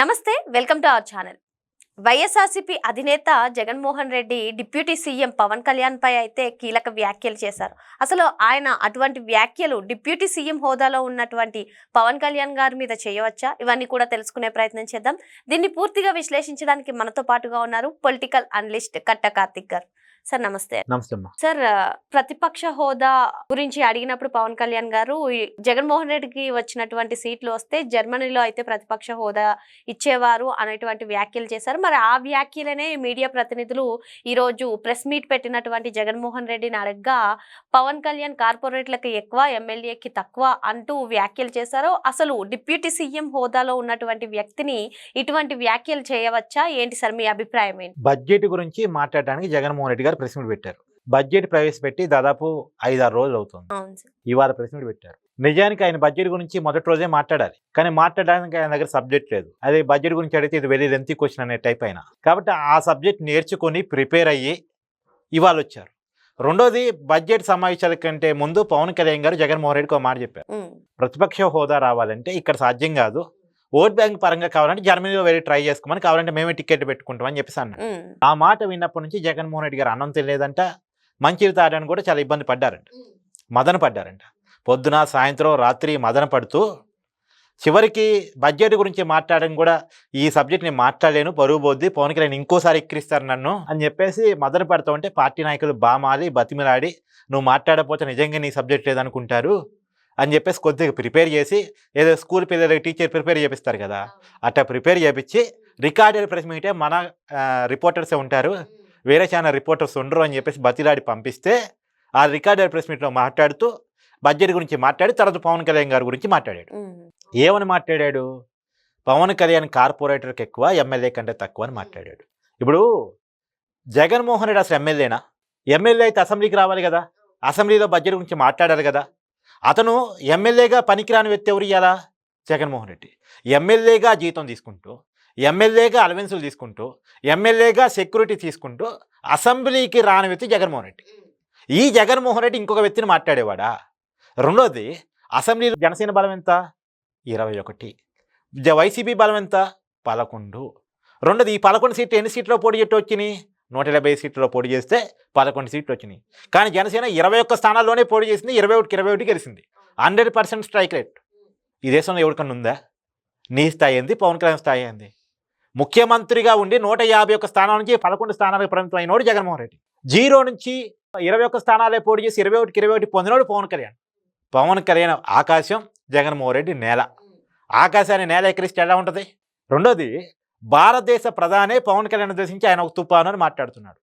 నమస్తే welcome to our channel. YSRCP అధినేత Jaganmohan Reddy deputy CM Pawan Kalyan పై అయితే కీలక వ్యాఖ్యలు చేశారు. అసలు ఆయన అటువంటి వ్యాఖ్యలు డిప్యూటీ సీఎం హోదాలో ఉన్నటువంటి పవన్ కళ్యాణ్ గారి మీద చేయవచ్చా? ఇవన్నీ కూడా తెలుసుకునే ప్రయత్నం చేద్దాం. దీన్ని పూర్తిగా విశ్లేషించడానికి మనతో పాటుగా ఉన్నారు పొలిటికల్ అనలిస్ట్ కట్ట కార్తిక్ గారు. సార్ నమస్తే. నమస్తే సార్ ప్రతిపక్ష హోదా గురించి అడిగినప్పుడు పవన్ కళ్యాణ్ గారు జగన్మోహన్ రెడ్డికి వచ్చినటువంటి సీట్లు వస్తే జర్మనీలో అయితే ప్రతిపక్ష హోదా ఇచ్చేవారు అనేటువంటి వ్యాఖ్యలు చేశారు. మరి ఆ వ్యాఖ్యలనే మీడియా ప్రతినిధులు ఈరోజు ప్రెస్ మీట్ పెట్టినటువంటి జగన్మోహన్ రెడ్డిని అడగ్గా పవన్ కళ్యాణ్ కార్పొరేట్లకు ఎక్కువ ఎమ్మెల్యేకి తక్కువ అంటూ వ్యాఖ్యలు చేశారు. అసలు డిప్యూటీ సీఎం హోదాలో ఉన్నటువంటి వ్యక్తిని ఇటువంటి వ్యాఖ్యలు చేయవచ్చా? ఏంటి సార్ మీ అభిప్రాయం ఏంటి? బడ్జెట్ గురించి మాట్లాడడానికి జగన్మోహన్ రెడ్డి గారు ప్రెస్ మీట్ పెట్టారు. బడ్జెట్ ప్రవేశపెట్టి దాదాపు ఐదారు రోజులు అవుతుంది. ఇవాళ ప్రెస్ మీట్ పెట్టారు. నిజానికి ఆయన బడ్జెట్ గురించి మొదటి రోజే మాట్లాడాలి. కానీ మాట్లాడడానికి ఆయన దగ్గర సబ్జెక్ట్ లేదు. అదే బడ్జెట్ గురించి అడిగితే ఇది వెరీ లెంతీ క్వశ్చన్ అనే టైప్ అయినా. కాబట్టి ఆ సబ్జెక్ట్ నేర్చుకొని ప్రిపేర్ అయ్యి ఇవాళ వచ్చారు. రెండోది బడ్జెట్ సమావేశాల కంటే ముందు పవన్ కళ్యాణ్ గారు జగన్మోహన్ రెడ్డికి ఒక మాట చెప్పారు. ప్రతిపక్ష హోదా రావాలంటే ఇక్కడ సాధ్యం కాదు. ఓట్ బ్యాంక్ పరంగా కావాలంటే జర్మనీలో వెళ్ళి ట్రై చేసుకోమని కావాలంటే మేమే టికెట్ పెట్టుకుంటామని చెప్పేసి అన్నారు ఉమ్, ఆ మాట విన్నప్పటి నుంచి జగన్మోహన్ రెడ్డి గారు అన్నం తెలియదంట మంచిది తాగడానికి కూడా చాలా ఇబ్బంది పడ్డారంట. మదన పడ్డారంట. పొద్దున సాయంత్రం రాత్రి మదన పడుతూ చివరికి బడ్జెట్ గురించి మాట్లాడడం కూడా ఈ సబ్జెక్ట్ నేను మాట్లాడలేను పరువు పోద్ది పవన్ కళ్యాణ్ ఇంకోసారి ఎక్కిరిస్తారు నన్ను అని చెప్పేసి మదన పడుతూ ఉంటే పార్టీ నాయకులు బామాలి బతిమిలాడి నువ్వు మాట్లాడకపోతే నిజంగా నీ సబ్జెక్ట్ లేదనుకుంటారు. అని చెప్పేసి కొద్దిగా ప్రిపేర్ చేసి ఏదో స్కూల్ పిల్లలకి టీచర్ ప్రిపేర్ చేపిస్తారు కదా. అట్లా ప్రిపేర్ చేపించి రికార్డెడ్ ప్రెస్ మీటే మన రిపోర్టర్సే ఉంటారు. వేరే ఛానల్ రిపోర్టర్స్ ఉండరు అని చెప్పేసి బతిలాడి పంపిస్తే ఆ రికార్డెడ్ ప్రెస్ మీట్లో మాట్లాడుతూ బడ్జెట్ గురించి మాట్లాడి తర్వాత పవన్ కళ్యాణ్ గారి గురించి మాట్లాడాడు. ఏమని మాట్లాడాడు? పవన్ కళ్యాణ్ కార్పొరేటర్కి ఎక్కువ ఎమ్మెల్యే కంటే తక్కువ అని మాట్లాడాడు. ఇప్పుడు జగన్మోహన్ రెడ్డి అసలు ఎమ్మెల్యేనా? ఎమ్మెల్యే అయితే అసెంబ్లీకి రావాలి కదా. అసెంబ్లీలో బడ్జెట్ గురించి మాట్లాడాలి కదా. అతను ఎమ్మెల్యేగా పనికిరాని వ్యక్తి ఎవరు ఇయ్యాలా? జగన్మోహన్ రెడ్డి. ఎమ్మెల్యేగా జీతం తీసుకుంటూ ఎమ్మెల్యేగా అలవెన్సులు తీసుకుంటూ ఎమ్మెల్యేగా సెక్యూరిటీ తీసుకుంటూ అసెంబ్లీకి రాని వ్యక్తి జగన్మోహన్ రెడ్డి. ఈ జగన్మోహన్ రెడ్డి ఇంకొక వ్యక్తిని మాట్లాడేవాడా? రెండోది అసెంబ్లీలో జనసేన బలం ఎంత? ఇరవై ఒకటి. జ- వైసీపీ బలం ఎంత? పదకొండు. రెండోది ఈ పదకొండు సీట్లు ఎన్ని సీట్లో పోటీ చెట్టు వచ్చినాయి? నూట యాభై సీట్లలో పోటీ చేస్తే పదకొండు సీట్లు వచ్చినాయి. కానీ జనసేన ఇరవై ఒక్క స్థానాల్లోనే పోటీ చేసింది ఇరవై ఒకటికి ఇరవై ఒకటి గెలిచింది. Hundred percent strike rate. ఈ దేశంలో ఎవరికన్నా ఉందా? నీ స్థాయి ఏంది? పవన్ కళ్యాణ్ స్థాయి ఏంది? ముఖ్యమంత్రిగా ఉండి నూట యాభై ఒక్క స్థానాల నుంచి పదకొండు స్థానాలకు పరిమితం అయినోడు జగన్మోహన్ రెడ్డి. జీరో నుంచి ఇరవై ఒక్క స్థానాలే పోటీ చేసి ఇరవై ఒకటికి ఇరవై ఒకటి పొందినోడు పవన్ కళ్యాణ్. పవన్ కళ్యాణ్ ఆకాశం జగన్మోహన్ రెడ్డి నేల. ఆకాశాన్ని నేల ఎక్కరిస్తే ఎలా ఉంటుంది? రెండోది భారతదేశ ప్రధానే పవన్ కళ్యాణ్ ఉద్దేశించి ఆయన ఒక తుపాను అని మాట్లాడుతున్నాడు.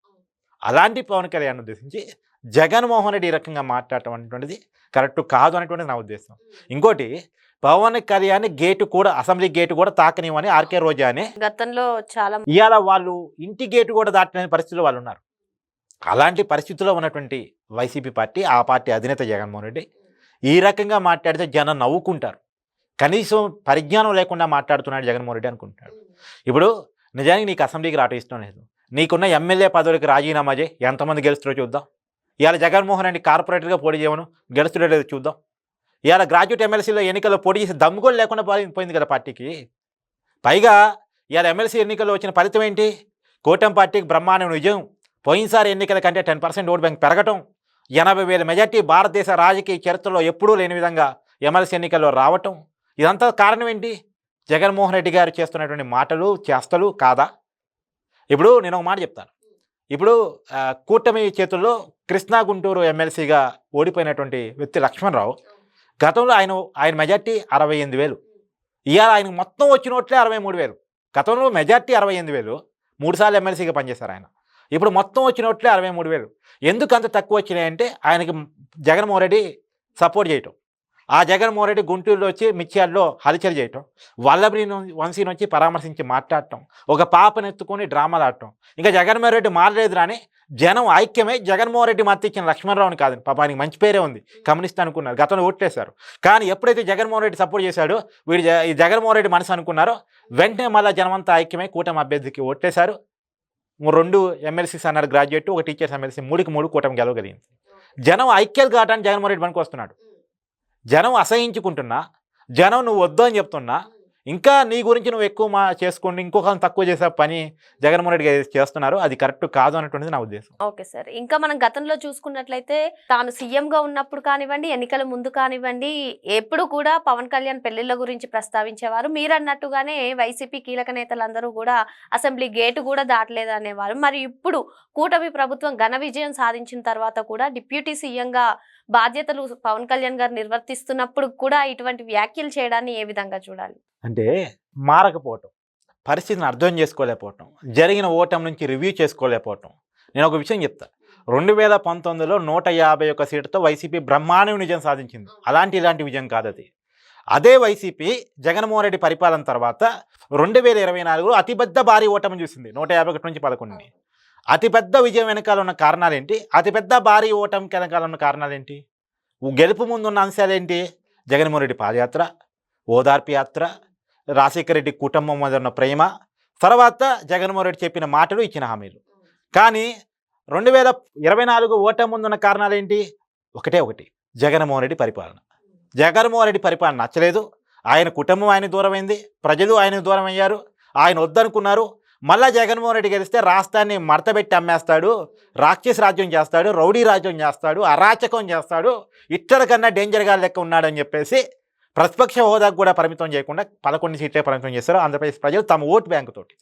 అలాంటి పవన్ కళ్యాణ్ ఉద్దేశించి జగన్మోహన్ రెడ్డి ఈ రకంగా మాట్లాడటం అనేటువంటిది కరెక్ట్ కాదు అనేటువంటిది నా ఉద్దేశం. ఇంకోటి పవన్ కళ్యాణ్ గేటు కూడా అసెంబ్లీ గేటు కూడా తాకనివ్వని ఆర్కే రోజా అని గతంలో చాలా ఇవాళ వాళ్ళు ఇంటి గేటు కూడా దాటలేని పరిస్థితుల్లో వాళ్ళు ఉన్నారు. అలాంటి పరిస్థితుల్లో ఉన్నటువంటి వైసీపీ పార్టీ ఆ పార్టీ అధినేత జగన్మోహన్ రెడ్డి ఈ రకంగా మాట్లాడితే జనం నవ్వుకుంటారు. కనీసం పరిజ్ఞానం లేకుండా మాట్లాడుతున్నాడు జగన్మోహన్ రెడ్డి అనుకుంటున్నాడు. ఇప్పుడు నిజానికి నీకు అసెంబ్లీకి రావటం ఇష్టం లేదు. నీకున్న ఎమ్మెల్యే పదవికి రాజీనామా చేయి. ఎంతమంది గెలుస్తారో చూద్దాం. ఇవాళ జగన్మోహన్ రెడ్డి కార్పొరేటర్గా పోటీ చేయమను. గెలుస్తుడో లేదో చూద్దాం. ఇవాళ గ్రాడ్యుయేట్ ఎమ్మెల్సీలో ఎన్నికల్లో పోటీ చేసి దమ్ము కూడా లేకుండా పోయింది కదా పార్టీకి. పైగా ఇవాళ ఎమ్మెల్సీ ఎన్నికల్లో వచ్చిన ఫలితం ఏంటి? కూటమి పార్టీకి బ్రహ్మాండం విజయం. పోయినసారి ఎన్నికల కంటే టెన్ పర్సెంట్ ఓట్ బ్యాంక్ పెరగటం. ఎనభై వేల మెజార్టీ భారతదేశ రాజకీయ చరిత్రలో ఎప్పుడూ లేని విధంగా ఎమ్మెల్సీ ఎన్నికల్లో రావటం. ఇదంతా కారణం ఏంటి? జగన్మోహన్ రెడ్డి గారు చేస్తున్నటువంటి మాటలు చేస్తలు కాదా? ఇప్పుడు నేను ఒక మాట చెప్తాను. ఇప్పుడు కూటమి చేతుల్లో కృష్ణా గుంటూరు ఎమ్మెల్సీగా ఓడిపోయినటువంటి వ్యక్తి లక్ష్మణరావు గతంలో ఆయన ఆయన మెజార్టీ అరవై ఎనిమిది వేలు. ఇవాళ ఆయనకు మొత్తం వచ్చిన ఓట్లే అరవై మూడు వేలు. గతంలో మెజార్టీ అరవై ఎనిమిది వేలు. మూడుసార్లు ఎమ్మెల్సీగా పనిచేశారు ఆయన. ఇప్పుడు మొత్తం వచ్చిన ఓట్లే అరవై మూడు వేలు. ఎందుకు అంత తక్కువ వచ్చినాయంటే ఆయనకి జగన్మోహన్ రెడ్డి సపోర్ట్ చేయటం. ఆ జగన్మోహన్ రెడ్డి గుంటూరులో వచ్చి మిర్చియాల్లో హల్చల్ చేయటం వల్లభి వంశీ నుంచి పరామర్శించి మాట్లాడటం ఒక పాపను ఎత్తుకొని డ్రామాలు ఆడటం. ఇంకా జగన్మోహన్ రెడ్డి మారలేదు రాని జనం ఐక్యమే జగన్మోహన్ రెడ్డి మత్తిచ్చిన ఇచ్చిన లక్ష్మణరావుని కాదు పాప ఆయనకి మంచి పేరే ఉంది. కమ్యూనిస్ట్ అనుకున్నారు. గతంలో ఓట్లేశారు. కానీ ఎప్పుడైతే జగన్మోహన్ రెడ్డి సపోర్ట్ చేశాడో వీడు జ- ఈ జగన్మోహన్ రెడ్డి మనసు అనుకున్నారో వెంటనే మళ్ళీ జనమంతా ఐక్యమే కూటమి అభ్యర్థికి ఓట్లేశారు. రెండు ఎమ్మెల్సీస్ అన్నారు గ్రాడ్యుయేట్ ఒక టీచర్స్ ఎమ్మెల్సీ మూడుకి మూడు కూటమి గెలవగలిగింది. జనం ఐక్యాలు కావడానికి జగన్మోహన్ రెడ్డి పనికి వస్తున్నాడు. జనం అసహించుకుంటున్నా జనం నువ్వు వద్దు అని చెప్తున్నా ఇంకా నీ గురించి నువ్వు ఎక్కువ మా చేసుకోండి ఇంకొక తక్కువ చేసే పని జగన్మోహన్ రెడ్డి గారు చేస్తున్నారు అది కరెక్ట్ కాదు అన్నటువంటిది నా ఉద్దేశం. Okay sir. ఇంకా మనం గతంలో చూసుకున్నట్లయితే తాను సీఎంగా ఉన్నప్పుడు కానివ్వండి ఎన్నికల ముందు కానివ్వండి ఎప్పుడు కూడా పవన్ కళ్యాణ్ పెళ్ళిళ్ళ గురించి ప్రస్తావించేవారు. మీరు అన్నట్టుగానే వైసీపీ కీలక నేతలందరూ కూడా అసెంబ్లీ గేటు కూడా దాటలేదు అనేవారు. మరి ఇప్పుడు కూటమి ప్రభుత్వం ఘన విజయం సాధించిన తర్వాత కూడా డిప్యూటీ సీఎంగా బాధ్యతలు పవన్ కళ్యాణ్ గారు నిర్వర్తిస్తున్నప్పుడు కూడా ఇటువంటి వ్యాఖ్యలు చేయడాన్ని ఏ విధంగా చూడాలి? అంటే మారకపోవటం పరిస్థితిని అర్థం చేసుకోలేకపోవటం జరిగిన ఓటమి నుంచి రివ్యూ చేసుకోలేకపోవటం. నేను ఒక విషయం చెప్తా. రెండు వేల పంతొమ్మిదిలో నూట యాభై ఒక్క సీటుతో వైసీపీ బ్రహ్మాండ విజయం సాధించింది. అలాంటి ఇలాంటి విజయం కాదు అది. అదే వైసీపీ జగన్మోహన్ రెడ్డి పరిపాలన తర్వాత రెండు వేల ఇరవై నాలుగులో అతిపెద్ద భారీ ఓటమి చూసింది. నూట యాభై ఒకటి నుంచి పదకొండుని. అతిపెద్ద విజయం వెనకాల ఉన్న కారణాలు ఏంటి అతిపెద్ద భారీ ఓటమి వెనకాల ఉన్న కారణాలు ఏంటి గెలుపు ముందు ఉన్న అంశాలు ఏంటి జగన్మోహన్ రెడ్డి పాదయాత్ర ఓదార్పు యాత్ర రాజశేఖర రెడ్డి కుటుంబం మీద ఉన్న ప్రేమ తర్వాత జగన్మోహన్ రెడ్డి చెప్పిన మాటలు ఇచ్చిన హామీలు. కానీ రెండు వేల ఇరవై నాలుగు ఓటమి ముందున్న కారణాలు ఏంటి ఒకటే ఒకటి జగన్మోహన్ రెడ్డి పరిపాలన. జగన్మోహన్ రెడ్డి పరిపాలన నచ్చలేదు. ఆయన కుటుంబం ఆయన దూరమైంది. ప్రజలు ఆయన దూరం అయ్యారు ఆయన వద్దనుకున్నారు. మళ్ళా జగన్మోహన్ రెడ్డి గెలిస్తే రాష్ట్రాన్ని మడతబెట్టి అమ్మేస్తాడు రాక్షస్ రాజ్యం చేస్తాడు రౌడీ రాజ్యం చేస్తాడు అరాచకం చేస్తాడు ఇతర కన్నా డేంజర్గా లెక్క ఉన్నాడని చెప్పేసి ప్రతిపక్ష హోదాకు కూడా పరిమితం చేయకుండా పదకొండు సీట్లే పరిమితం చేస్తారు ఆంధ్రప్రదేశ్ ప్రజలు తమ ఓటు బ్యాంకు తోటి.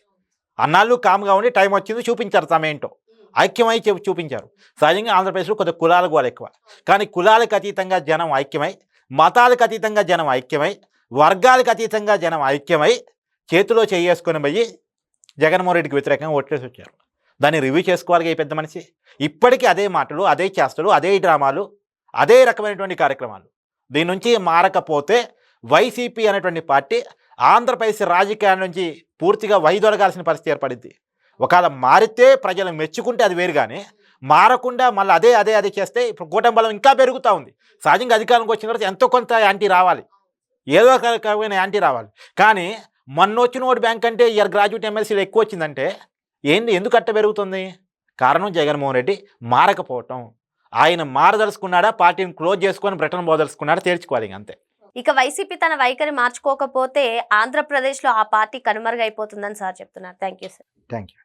అన్నాళ్ళు కామ్గా ఉండి టైం వచ్చింది చూపించారు తమేంటో ఐక్యమై చూపించారు. సహజంగా ఆంధ్రప్రదేశ్లో కొద్ది కులాల గోల ఎక్కువ. కానీ కులాలకు అతీతంగా జనం ఐక్యమై మతాలకు అతీతంగా జనం ఐక్యమై వర్గాలకు అతీతంగా జనం ఐక్యమై చేతిలో చేసుకొని పోయి జగన్మోహన్ రెడ్డికి వ్యతిరేకంగా ఓట్లేసి వచ్చారు. దాన్ని రివ్యూ చేసుకోవాలి పెద్ద మనిషి. ఇప్పటికీ అదే మాటలు అదే చేష్టలు అదే డ్రామాలు అదే రకమైనటువంటి కార్యక్రమాలు. దీని నుంచి మారకపోతే వైసీపీ అనేటువంటి పార్టీ ఆంధ్రప్రదేశ్ రాజకీయాల నుంచి పూర్తిగా వైదొలగాల్సిన పరిస్థితి ఏర్పడింది. ఒకవేళ మారితే ప్రజలు మెచ్చుకుంటే అది వేరు కానీ మారకుండా మళ్ళీ అదే అదే అదే చేస్తే ఇప్పుడు కూటమి బలం ఇంకా పెరుగుతూ ఉంది. సహజంగా అధికారంకి వచ్చిన తర్వాత ఎంతో కొంత యాంటీ రావాలి. ఏదో ఒక రకమైన యాంటీ రావాలి. కానీ మొన్న వచ్చిన ఓటు బ్యాంక్ అంటే ఇయర్ గ్రాడ్యుయేట్ ఎమ్మెల్సీలు ఎక్కువ వచ్చిందంటే ఏంది ఎందుకు అట్ట పెరుగుతుంది? కారణం జగన్మోహన్ రెడ్డి మారకపోవటం. ఆయన మారదలుచుకున్నాడా పార్టీని క్లోజ్ చేసుకొని బ్రిటన్ పోదలుచుకున్నాడా తేల్చుకోవాలి అంతే. ఇక వైసీపీ తన వైఖరి మార్చుకోకపోతే ఆంధ్రప్రదేశ్లో ఆ పార్టీ కనుమరుగైపోతుందని సార్ చెప్తున్నారు. Thank you sir. Thank you.